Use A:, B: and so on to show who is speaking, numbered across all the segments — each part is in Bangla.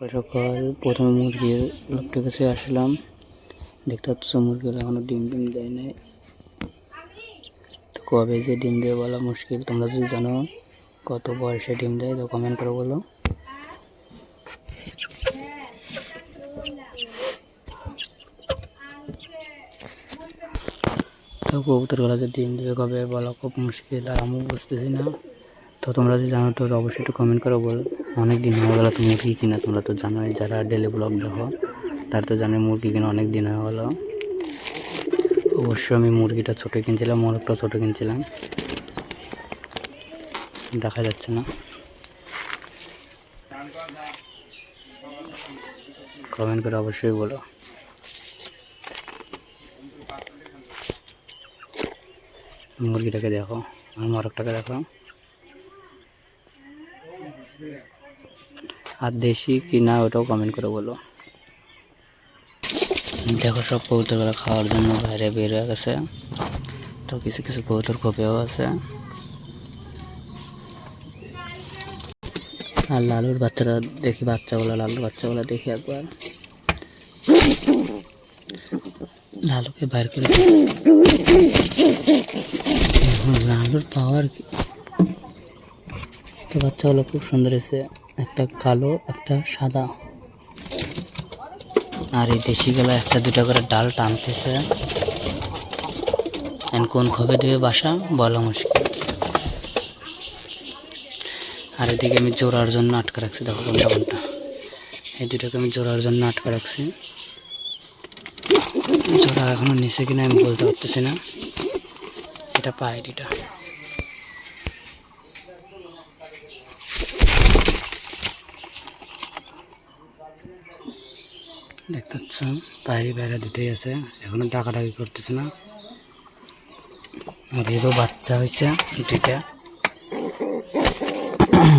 A: সকাল প্রথমে মুরগির লোকটার কাছে আসলাম। দেখতে পাচ্ছ মুরগির এখনও ডিম ডিম দেয় নাই। তো কবে যে ডিম দেয় বলা মুশকিল। তোমরা যদি জানো কত বয়সে ডিম দেয়, তো কমেন্ট করে বলো। তো কবুতরগুলো যে ডিম দেবে কবে বলা খুব মুশকিল, আর আমিও বুঝতেছি না। তো তোমরা যদি জানো, তো অবশ্যই একটু কমেন্ট করো বল অনেক দিন হয়ে গেলো তো মুরগি কিনা, তোমরা তো জানোই, যারা ডেলি ব্লগ দেখো, তারা তো জানে মুরগি কিনা অনেক দিন হয়ে গেলো। অবশ্যই আমি মুরগিটা ছোটো কিনছিলাম মোরগটা ছোটো কিনছিলাম। দেখা যাচ্ছে না। কমেন্ট করে অবশ্যই বলো। মুরগিটাকে দেখো, আর মোরগটাকে দেখো। আর দেশি কি না ওটাও কমেন্ট করে বলো। দেখো সব কবুতরগুলো খাওয়ার জন্য বাইরে বের হয়ে গেছে। তো কিছু কিছু কবুতর কপেও আছে। আর লালুর বাচ্চারা দেখি, বাচ্চাগুলো, লালুর বাচ্চাগুলো দেখি একবার। লালুকে বাইর করে লালুর পাওয়ার কি? তো বাচ্চাগুলো খুব সুন্দর এসে একটা কালো, একটা সাদা। আর এই দেশিগুলো একটা দুটা করে ডাল টানতেছে। কোন খবে দেবে বাসা, বলা মুশকিল। আর এদিকে আমি জোড়ার জন্য আটকে রাখছি, দেখো কোনটা কোনটা। এই দুটাকে আমি জোড়ার জন্য আটকে রাখছি। জোড়া এখনও নিচে কিনা আমি বলতে পারতেছি না। এটা পায়ের এটা দেখতে পাচ্ছ বাইরে বাইরে দুটোই আছে। এখনও ডাকাডাকি করতেছে না। আর এরও বাচ্চা হয়েছে দুইটা।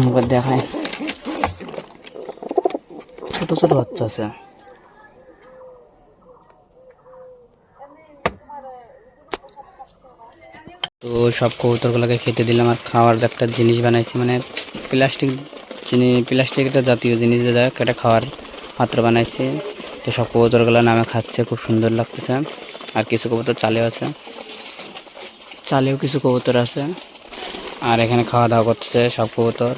A: এবার দেখায় ছোট ছোট বাচ্চা আছে। তো সব কবুতরগুলোকে খেতে দিলাম আর খাওয়ার একটা জিনিস বানাইছি মানে প্লাস্টিক জিনিস, প্লাস্টিক একটা জাতীয় জিনিস একটা খাওয়ার পাত্র বানাইছি। তো সব কবুতরগুলো নামে খাচ্ছে, খুব সুন্দর লাগতেছে। আর কিছু কবুতর চালেও আছে। চালেও কিছু কবুতর আছে। আর এখানে খাওয়া দাওয়া করতেছে সব কবুতর।